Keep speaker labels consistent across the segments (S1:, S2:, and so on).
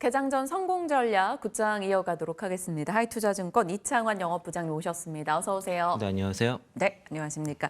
S1: 개장 전 성공 전략 곧장 이어가도록 하겠습니다. 하이투자증권 이창환 영업부장님 오셨습니다. 어서 오세요.
S2: 네, 안녕하세요.
S1: 네, 안녕하십니까.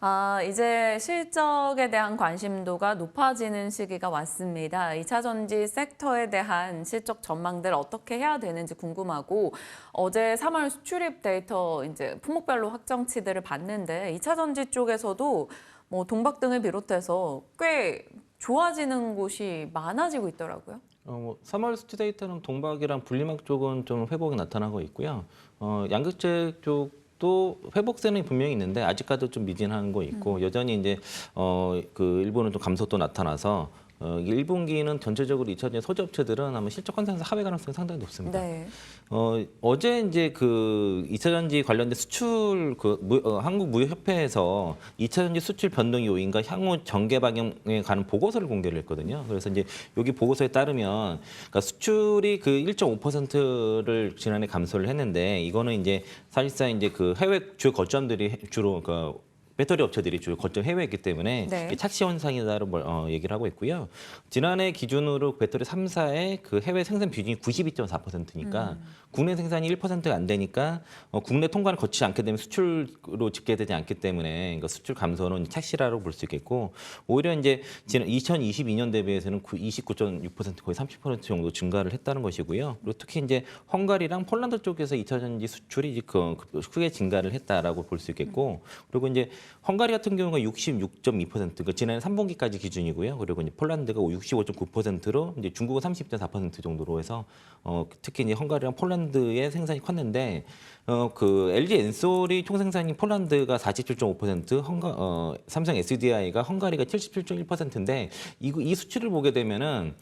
S1: 아, 이제 실적에 대한 관심도가 높아지는 시기가 왔습니다. 2차 전지 섹터에 대한 실적 전망들 어떻게 해야 되는지 궁금하고 어제 3월 수출입 데이터 이제 품목별로 확정치들을 봤는데 2차 전지 쪽에서도 뭐 동박 등을 비롯해서 꽤 좋아지는 곳이 많아지고 있더라고요.
S2: 어, 뭐 3월 수치 데이터는 동박이랑 분리막 쪽은 좀 회복이 나타나고 있고요. 어, 양극재 쪽도 회복세는 분명히 있는데 아직까지도 좀 미진한 거 있고 여전히 이제 어, 그 일본은 좀 감소도 나타나서 어, 1분기는 전체적으로 2차 전지 소재 업체들은 아마 실적 컨센서 하회 가능성이 상당히 높습니다.
S1: 네.
S2: 어, 어제 이제 그 2차 전지 관련된 수출 그 무, 어, 한국 무역협회에서 2차 전지 수출 변동 요인과 향후 전개 방향에 가는 보고서를 공개를 했거든요. 그래서 이제 여기 보고서에 따르면 그러니까 수출이 그 1.5%를 지난해 감소를 했는데 이거는 이제 사실상 이제 그 해외 주요 거점들이 주로 그 배터리 업체들이 주로 거점 해외이기 때문에
S1: 네.
S2: 착시 현상이다로 뭘, 어, 얘기를 하고 있고요. 지난해 기준으로 배터리 3사의 그 해외 생산 비중이 92.4%니까 국내 생산이 1%가 안 되니까 어, 국내 통관을 거치지 않게 되면 수출로 집계되지 않기 때문에 그러니까 수출 감소는 착시라고 볼 수 있겠고 오히려 이제 지난 2022년 대비해서는 29.6% 거의 30% 정도 증가를 했다는 것이고요. 그리고 특히 이제 헝가리랑 폴란드 쪽에서 2차 전지 수출이 이제 그 크게 증가를 했다라고 볼 수 있겠고 그리고 이제 헝가리 같은 경우가 66.2%그 지난해 3분기까지 기준이고요. 그리고 이제 폴란드가 65.9%로 이제 중국은 30.4% 정도로 해서 어 특히 이제 헝가리랑 폴란드의 생산이 컸는데 어 그 LG 엔솔이 총 생산이 폴란드가 47.5%, 헝가 어 삼성 SDI가 헝가리가 77.1%인데 이, 이 수치를 보게 되면은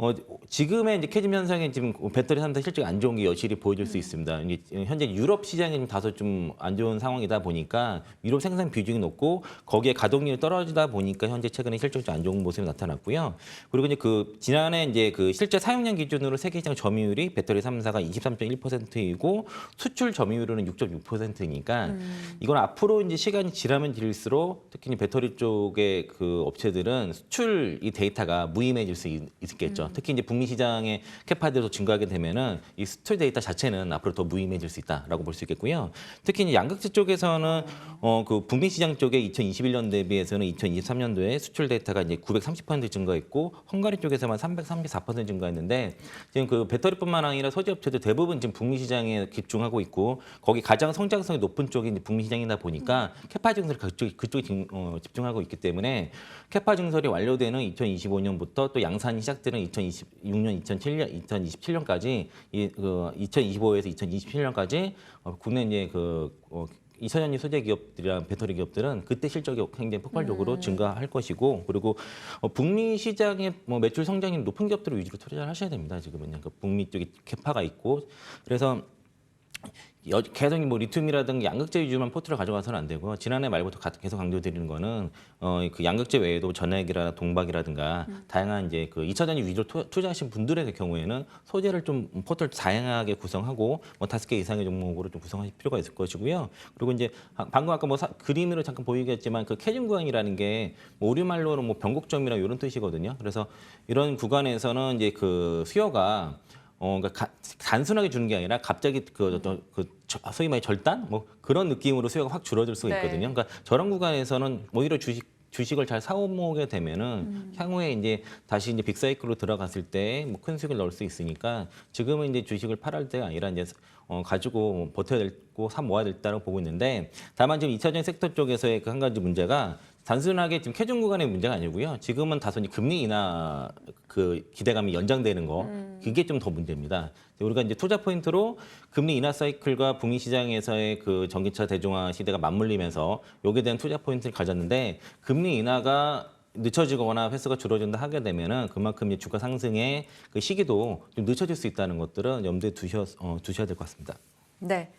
S2: 어, 지금의 이제 캐즘 현상에 지금 배터리 3사 실적이 안 좋은 게 여실히 보여질 수 있습니다. 이제 현재 유럽 시장이 좀 다소 좀 안 좋은 상황이다 보니까 유럽 생산 비중이 높고 거기에 가동률이 떨어지다 보니까 현재 최근에 실적이 좀 안 좋은 모습이 나타났고요. 그리고 이제 그 지난해 이제 그 실제 사용량 기준으로 세계 시장 점유율이 배터리 3사가 23.1%이고 수출 점유율은 6.6%니까 이건 앞으로 이제 시간이 지나면 지날수록 특히 배터리 쪽의 그 업체들은 수출 이 데이터가 무임해질 수 있, 있겠죠. 특히 이제 북미 시장의 캐파들도 증가하게 되면은 이 수출 데이터 자체는 앞으로 더 무임해질 수 있다라고 볼 수 있겠고요. 특히 이제 양극재 쪽에서는 어 그 북미 시장 쪽에 2021년 대비해서는 2023년도에 수출 데이터가 이제 930% 증가했고 헝가리 쪽에서만 334% 증가했는데 지금 그 배터리뿐만 아니라 소재 업체들 대부분 지금 북미 시장에 집중하고 있고 거기 가장 성장성이 높은 쪽이 이제 북미 시장이다 보니까 캐파 증설이 그쪽 그쪽에 집- 어, 집중하고 있기 때문에 캐파 증설이 완료되는 2025년부터 또 양산이 시작되는 2026년, 2007년, 2027년까지 이 그 2025에서 2027년까지 어, 국내 이제 그 어, 이차전지 소재 기업들이랑 배터리 기업들은 그때 실적이 굉장히 폭발적으로 증가할 것이고 그리고 어, 북미 시장의 뭐 매출 성장이 높은 기업들을 위주로 투자를 하셔야 됩니다. 지금은 그러니까 북미 쪽에 캐파가 있고 그래서 여, 계속 뭐 리튬이라든가 양극재 위주만 포트를 가져가서는 안 되고 지난해 말부터 가- 계속 강조드리는 거는 어, 그 양극재 외에도 전액이라 동박이라든가 다양한 이제 그 2차 전지 위주로 투, 투자하신 분들의 경우에는 소재를 좀 포트를 다양하게 구성하고 뭐 다섯 개 이상의 종목으로 좀 구성하실 필요가 있을 것이고요. 그리고 이제 아, 방금 아까 뭐 사- 그림으로 잠깐 보이겠지만 그 캐즘 구간이라는 게뭐 우리말로는 뭐 변곡점이나 이런 뜻이거든요. 그래서 이런 구간에서는 이제 그 수요가 어, 그러니까 가- 단순하게 주는 게 아니라 갑자기 그, 저, 그 저- 소위 말해 절단 뭐 그런 느낌으로 수요가 확 줄어들 수가
S1: 네.
S2: 있거든요. 그러니까 저런 구간에서는 오히려 주식 주식을 잘 사오게 되면은 향후에 이제 다시 이제 빅사이클로 들어갔을 때 뭐 큰 수익을 넣을 수 있으니까 지금은 이제 주식을 팔할 때가 아니라 이제 어, 가지고 뭐 버텨야 되고 사 모아야 될다고 보고 있는데 다만 지금 2차전 섹터 쪽에서의 그 한 가지 문제가 단순하게 지금 캐중 구간의 문제가 아니고요. 지금은 다소 이제 금리 인하 그 기대감이 연장되는 거 그게 좀 더 문제입니다. 우리가 이제 투자 포인트로 금리 인하 사이클과 북미 시장에서의 그 전기차 대중화 시대가 맞물리면서 여기에 대한 투자 포인트를 가졌는데 금리 인하가 늦춰지거나 횟수가 줄어든다 하게 되면은 그만큼 이제 주가 상승의 그 시기도 좀 늦춰질 수 있다는 것들은 염두에 두셔 어, 두셔야 될 것 같습니다.
S1: 네.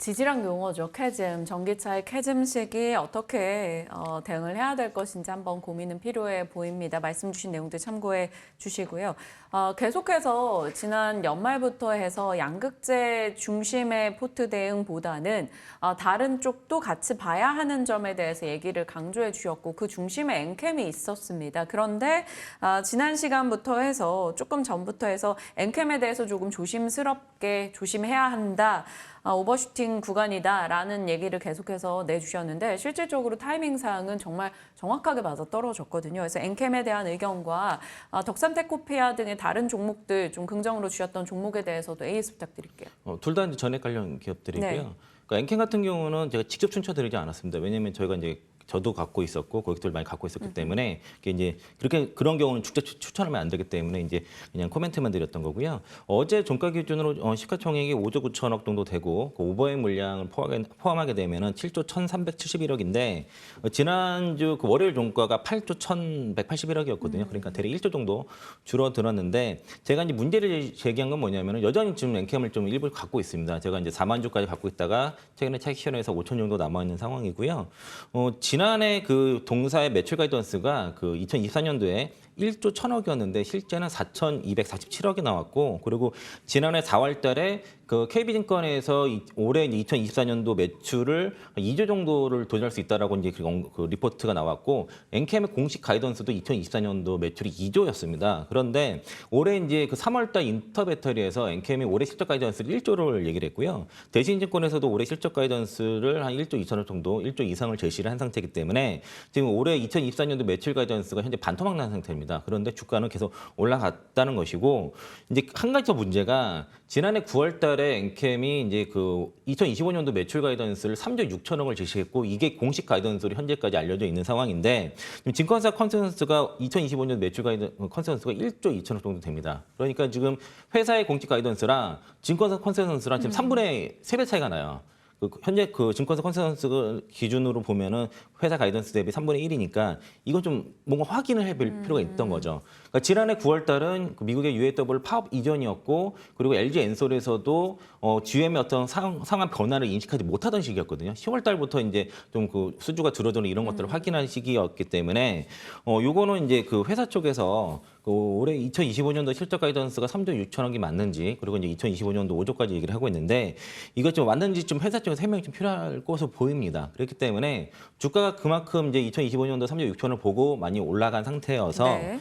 S1: 지질학 용어죠. 캐즘, 전기차의 캐즘식이 어떻게 어, 대응을 해야 될 것인지 한번 고민은 필요해 보입니다. 말씀 주신 내용들 참고해 주시고요. 어, 계속해서 지난 연말부터 해서 양극재 중심의 포트 대응보다는 어, 다른 쪽도 같이 봐야 하는 점에 대해서 얘기를 강조해 주셨고 그 중심에 엔캠이 있었습니다. 그런데 아, 지난 시간부터 해서 조금 전부터 해서 엔캠에 대해서 조금 조심스럽게 조심해야 한다. 아, 오버슈팅 구간이다라는 얘기를 계속해서 내주셨는데 실질적으로 타이밍상은 정말 정확하게 맞아 떨어졌거든요. 그래서 엔캠에 대한 의견과 아, 덕산테코피아 등의 다른 종목들 좀 긍정으로 주셨던 종목에 대해서도 AS 부탁드릴게요.
S2: 어, 둘다 이제 전액 관련 기업들이고요.
S1: 네.
S2: 그러니까 엔캔 같은 경우는 제가 직접 춘쳐드리지 않았습니다. 왜냐하면 저희가 이제 저도 갖고 있었고 고객들 많이 갖고 있었기 때문에 이게 이제 그렇게 그런 경우는 추- 추천하면 안 되기 때문에 이제 그냥 코멘트만 드렸던 거고요. 어제 종가 기준으로 어, 시가총액이 5조 9천억 정도 되고 그 오버행 물량을 포함하게, 포함하게 되면은 7조 1,371억인데 어, 지난주 그 월요일 종가가 8조 1,181억이었거든요. 그러니까 대략 1조 정도 줄어들었는데 제가 이제 문제를 제기한 건 뭐냐면은 여전히 지금 엔캠을 좀 일부 갖고 있습니다. 제가 이제 4만 주까지 갖고 있다가 최근에 차익 실현해서 5천 정도 남아 있는 상황이고요. 어, 지난 해 그 동사의 매출 가이던스가 그 2024년도에 1조 1천억이었는데 실제는 4,247억이 나왔고 그리고 지난해 4월 달에 그 KB증권에서 이- 올해 2024년도 매출을 2조 정도를 도전할 수 있다라고 이제 그, 리포트가 나왔고 엔캠의 공식 가이던스도 2024년도 매출이 2조였습니다. 그런데 올해 이제 그 3월 달 인터배터리에서 엔캠이 올해 실적 가이던스를 1조를 얘기를 했고요. 대신증권에서도 올해 실적 가이던스를 한 1조 2천억 정도, 1조 이상을 제시를 한 상태이기 때문에 지금 올해 2024년도 매출 가이던스가 현재 반토막 난 상태입 니다. 그런데 주가는 계속 올라갔다는 것이고 이제 한 가지 더 문제가 지난해 9월 달에 엔캠이 이제 그 2025년도 매출 가이던스를 3조 6천억을 제시했고 이게 공식 가이던스로 현재까지 알려져 있는 상황인데 지금 증권사 컨센서스가 2025년 매출 가이던 컨센서스가 1조 2천억 정도 됩니다. 그러니까 지금 회사의 공식 가이던스랑 증권사 컨센서스랑 지금 3분의 3배 차이가 나요. 그 현재 그 증권사 컨센서스 기준으로 보면은 회사 가이던스 대비 3분의 1이니까 이건 좀 뭔가 확인을 해볼 필요가 있던 거죠. 그러니까 지난해 9월 달은 그 미국의 UAW 파업 이전이었고 그리고 LG 엔솔에서도 어, GM의 어떤 상, 상황 변화를 인식하지 못하던 시기였거든요. 10월 달부터 이제 좀 그 수주가 줄어드는 이런 것들을 확인한 시기였기 때문에 어, 요거는 이제 그 회사 쪽에서 그 올해 2025년도 실적 가이던스가 3조 6천억이 맞는지 그리고 이제 2025년도 5조까지 얘기를 하고 있는데 이것 좀 맞는지 좀 회사 쪽에서 해명이 좀 필요할 것으로 보입니다. 그렇기 때문에 주가가 그만큼 이제 2025년도 3조 6천을 보고 많이 올라간 상태여서
S1: 네.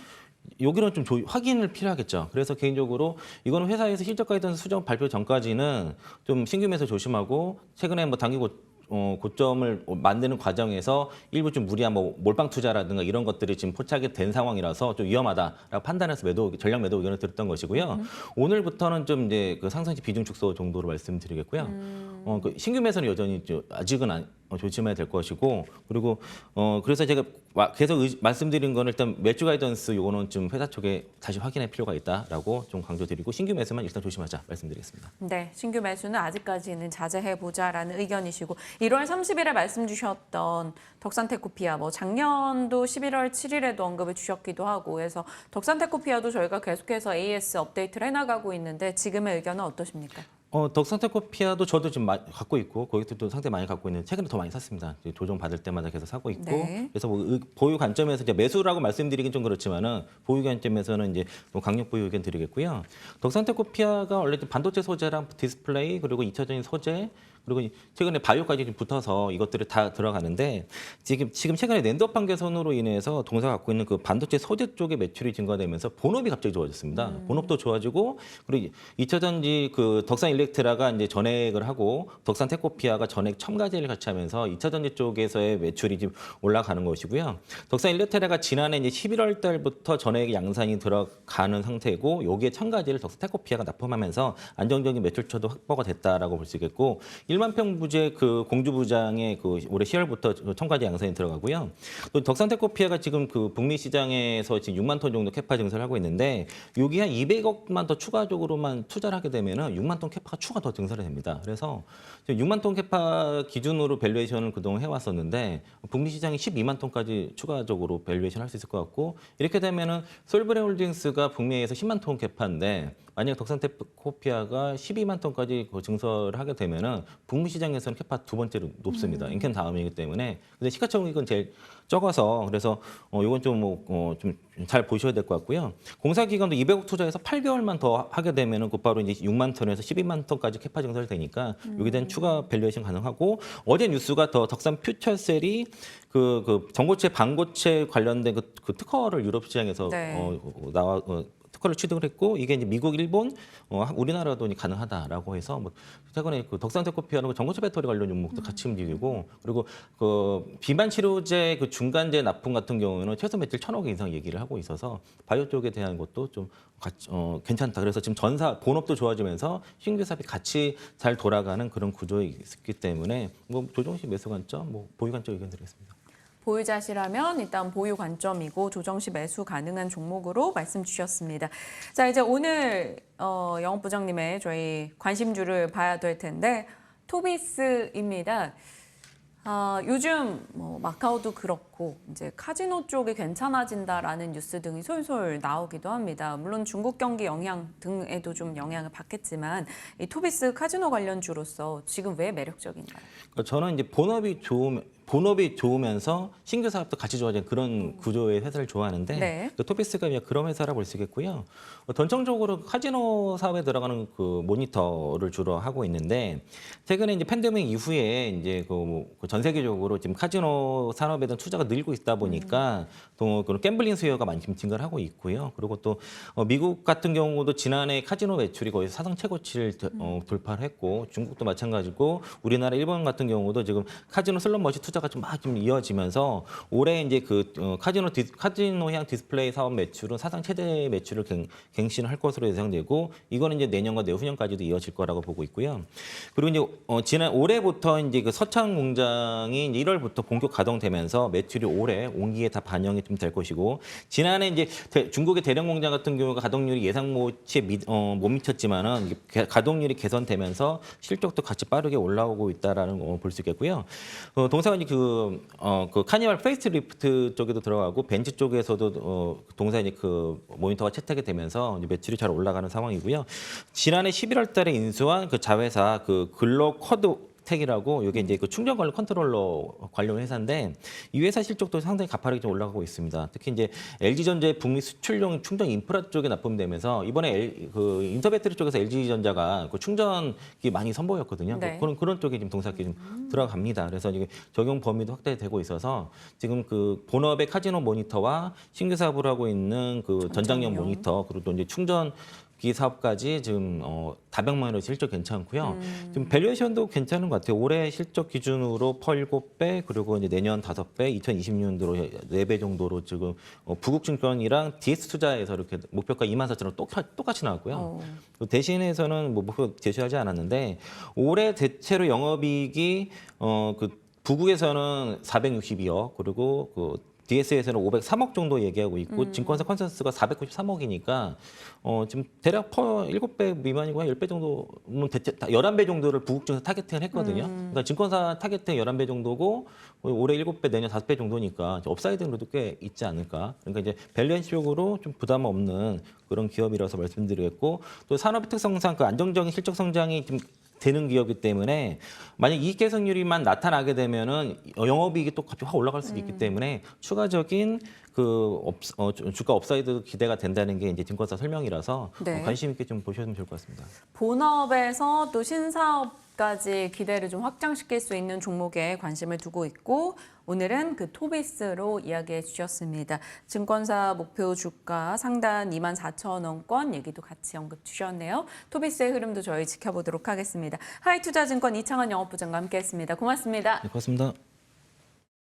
S2: 여기는 좀 조- 확인을 필요하겠죠. 그래서 개인적으로 이거는 회사에서 실적 가이던스 수정 발표 전까지는 좀 신규 매수 조심하고 최근에 뭐 단기 고, 어, 고점을 만드는 과정에서 일부 좀 무리한 뭐 몰빵 투자라든가 이런 것들이 지금 포착이 된 상황이라서 좀 위험하다라고 판단해서 매도 전략 매도 의견을 드렸던 것이고요. 오늘부터는 좀 이제 그 상승시 비중 축소 정도로 말씀드리겠고요. 어, 그 신규 매수는 여전히 좀 아직은 안, 어, 조심해야 될 것이고 그리고 어 그래서 제가 와- 계속 의- 말씀드린 거는 일단 매출 가이던스 요거는 좀 회사 쪽에 다시 확인할 필요가 있다라고 좀 강조드리고 신규 매수만 일단 조심하자 말씀드리겠습니다.
S1: 네, 신규 매수는 아직까지는 자제해 보자라는 의견이시고 1월 30일에 말씀 주셨던 덕산테코피아 뭐 작년도 11월 7일에도 언급을 주셨기도 하고 그래서 덕산테코피아도 저희가 계속해서 AS 업데이트를 해나가고 있는데 지금의 의견은 어떠십니까?
S2: 어, 덕산테코피아도 저도 지금 마- 갖고 있고 고객들도 상당히 많이 갖고 있는 최근에 더 많이 샀습니다. 조정 받을 때마다 계속 사고 있고
S1: 네.
S2: 그래서 뭐 의- 보유 관점에서 이제 매수라고 말씀드리긴 좀 그렇지만은 보유 관점에서는 이제 뭐 강력 보유 의견 드리겠고요. 덕산테코피아가 원래 좀 반도체 소재랑 디스플레이 그리고 2차적인 소재 그리고 이- 최근에 바이오까지 좀 붙어서 이것들이 다 들어가는데 지금 지금 최근에 낸더판 개선으로 인해서 동사가 갖고 있는 그 반도체 소재 쪽의 매출이 증가되면서 본업이 갑자기 좋아졌습니다. 본업도 좋아지고 그리고 2차전지 그 덕산 일렉트라가 이제 전액을 하고 덕산 테코피아가 전액 첨가제를 같이 하면서 2차전지 쪽에서의 매출이 지금 올라가는 것이고요. 덕산 일렉트라가 지난해 이제 11월 달부터 전액 양산이 들어가는 상태고 여기에 첨가제를 덕산 테코피아가 납품하면서 안정적인 매출처도 확보가 됐다라고 볼 수 있겠고 1만 평 부재 그 공주 부장의 그 올해 10월부터 첨가제 양산이 들어가고요. 또 덕산 테코 피아가 지금 그 북미 시장에서 지금 6만 톤 정도 캐파 증설을 하고 있는데 여기 한 200억만 더 추가적으로만 투자를 하게 되면은 6만 톤 캐파가 추가 더 증설이 됩니다. 그래서 지금 6만 톤 캐파 기준으로 밸류에이션을 그동안 해왔었는데 북미 시장이 12만 톤까지 추가적으로 밸류에이션 할 수 있을 것 같고 이렇게 되면은 솔브레 홀딩스가 북미에서 10만 톤 캐파인데 만약 덕산테코피아가 12만 톤까지 그 증설을 하게 되면은 북미 시장에서는 캐파 두 번째로 높습니다. 인캔 다음이기 때문에 근데 시가총액은 제일 적어서 그래서 어 이건 좀뭐좀잘 보셔야 될 것 같고요. 공사 기간도 200억 투자해서 8개월만 더 하게 되면은 곧바로 이제 6만 톤에서 12만 톤까지 캐파 증설이 되니까 여기에 대한 추가 밸류에이션 가능하고 어제 뉴스가 더 덕산 퓨처셀이 그, 그 전고체 반고체 관련된 그, 그 특허를 유럽 시장에서
S1: 네.
S2: 어, 어, 나와 어, 특허를 취득을 했고 이게 이제 미국, 일본, 어, 우리나라도 이제 가능하다라고 해서 뭐 최근에 그 덕산테코피아는 그 전고체 배터리 관련 종목도 같이 움직이고 그리고 그 비만 치료제 그 중간재 납품 같은 경우는 최소 매출 천억 이상 얘기를 하고 있어서 바이오 쪽에 대한 것도 좀 같이, 어, 괜찮다. 그래서 지금 전사 본업도 좋아지면서 신규 사업이 같이 잘 돌아가는 그런 구조에 있기 때문에 뭐 조정식 매수 관점, 뭐 보유 관점 의견 드리겠습니다.
S1: 보유자시라면 일단 보유 관점이고 조정 시 매수 가능한 종목으로 말씀 주셨습니다. 자 이제 오늘 어, 영업 부장님의 저희 관심주를 봐야 될 텐데 토비스입니다. 아, 요즘 뭐 마카오도 그렇고 이제 카지노 쪽이 괜찮아진다라는 뉴스 등이 솔솔 나오기도 합니다. 물론 중국 경기 영향 등에도 좀 영향을 받겠지만 이 토비스 카지노 관련주로서 지금 왜 매력적인가요?
S2: 그러니까 저는 이제 본업이 좋으면 본업이 좋으면서 신규 사업도 같이 좋아지는 그런 구조의 회사를 좋아하는데
S1: 네.
S2: 그 토피스가 그런 회사라 볼 수 있겠고요. 어, 전통적으로 카지노 사업에 들어가는 그 모니터를 주로 하고 있는데 최근에 이제 팬데믹 이후에 이제 그전 세계적으로 지금 카지노 산업에 대한 투자가 늘고 있다 보니까 또 그런 갬블링 수요가 많이 증가를 하고 있고요. 그리고 또 어, 미국 같은 경우도 지난해 카지노 매출이 거의 사상 최고치를 더- 어, 돌파를 했고 중국도 마찬가지고 우리나라 일본 같은 경우도 지금 카지노 슬롯 머신 투자 가 좀 막 좀 이어지면서 올해 이제 그 어, 카지노 디, 카지노 향 디스플레이 사업 매출은 사상 최대 매출을 갱, 갱신할 것으로 예상되고 이거는 이제 내년과 내후년까지도 이어질 거라고 보고 있고요. 그리고 이제 어, 지난 올해부터 이제 그 서창 공장이 이제 1월부터 본격 가동되면서 매출이 올해 온기에 다 반영이 좀 될 것이고 지난해 이제 대- 중국의 대량 공장 같은 경우가 가동률이 예상치에 미, 어, 못 미쳤지만은 가동률이 개선되면서 실적도 같이 빠르게 올라오고 있다라는 거볼수 있겠고요. 어, 이제 그, 어, 그 카니발 페이스리프트 쪽에도 들어가고 벤츠 쪽에서도 어, 동사 이제 그 모니터가 채택이 되면서 매출이 잘 올라가는 상황이고요. 지난해 11월 달에 인수한 그 자회사 그 글로 쿼드 텍이라고 이게 이제 그 충전 관련 컨트롤러 관련 회사인데 이 회사 실적도 상당히 가파르게 좀 올라가고 있습니다. 특히 이제 LG 전자의 북미 수출용 충전 인프라 쪽에 납품되면서 이번에 L, 그 인터배터리 쪽에서 LG 전자가 그 충전기 많이 선보였거든요.
S1: 네.
S2: 그런 그런 쪽에 지금 동사기 좀 들어갑니다. 그래서 이게 적용 범위도 확대되고 있어서 지금 그 본업의 카지노 모니터와 신규 사업을 하고 있는 그 전장용
S1: 전장용.
S2: 모니터 그리고 또 이제 충전 기 사업까지 지금 어, 다백만 원의 실적 괜찮고요.
S1: 음.
S2: 지금 밸류에이션도 괜찮은 것 같아요. 올해 실적 기준으로 펄 7배 그리고 이제 내년 5배, 2020년도로 4배 정도로 지금 어, 부국증권이랑 DS 투자에서 이렇게 목표가 2만 4천원 똑같이 나왔고요.
S1: 어.
S2: 그 대신에서는 뭐 목표 제시하지 않았는데 올해 대체로 영업이익이 어그 부국에서는 462억 그리고 그 DS에서는 503억 정도 얘기하고 있고 증권사 컨센서스가 493억이니까 어 지금 대략 퍼 7배 미만이고 한 10배 정도는 대체 11배 정도를 부국증에서 타겟팅을 했거든요. 그러니까 증권사 타겟팅 11배 정도고 올해 7배 내년 5배 정도니까 업사이드로도 꽤 있지 않을까. 그러니까 이제 밸류엔식으로 좀 부담 없는 그런 기업이라서 말씀드리겠고 또 산업 특성상 그 안정적인 실적 성장이 좀 되는 기업이기 때문에 만약 이익 개선율이만 나타나게 되면은 영업이익이 또 갑자기 확 올라갈 수도 있기 때문에 추가적인 그 업, 어, 주- 주가 업사이드 기대가 된다는 게 이제 증권사 설명이라서
S1: 네.
S2: 어, 관심 있게 좀 보시면 좋을 것 같습니다.
S1: 본업에서 또 신사업까지 기대를 좀 확장시킬 수 있는 종목에 관심을 두고 있고 오늘은 그 토비스로 이야기해 주셨습니다. 증권사 목표 주가 상단 2만 4천 원권 얘기도 같이 언급 주셨네요. 토비스의 흐름도 저희 지켜보도록 하겠습니다. 하이투자증권 이창환 영업부장과 함께했습니다. 고맙습니다.
S2: 네, 고맙습니다.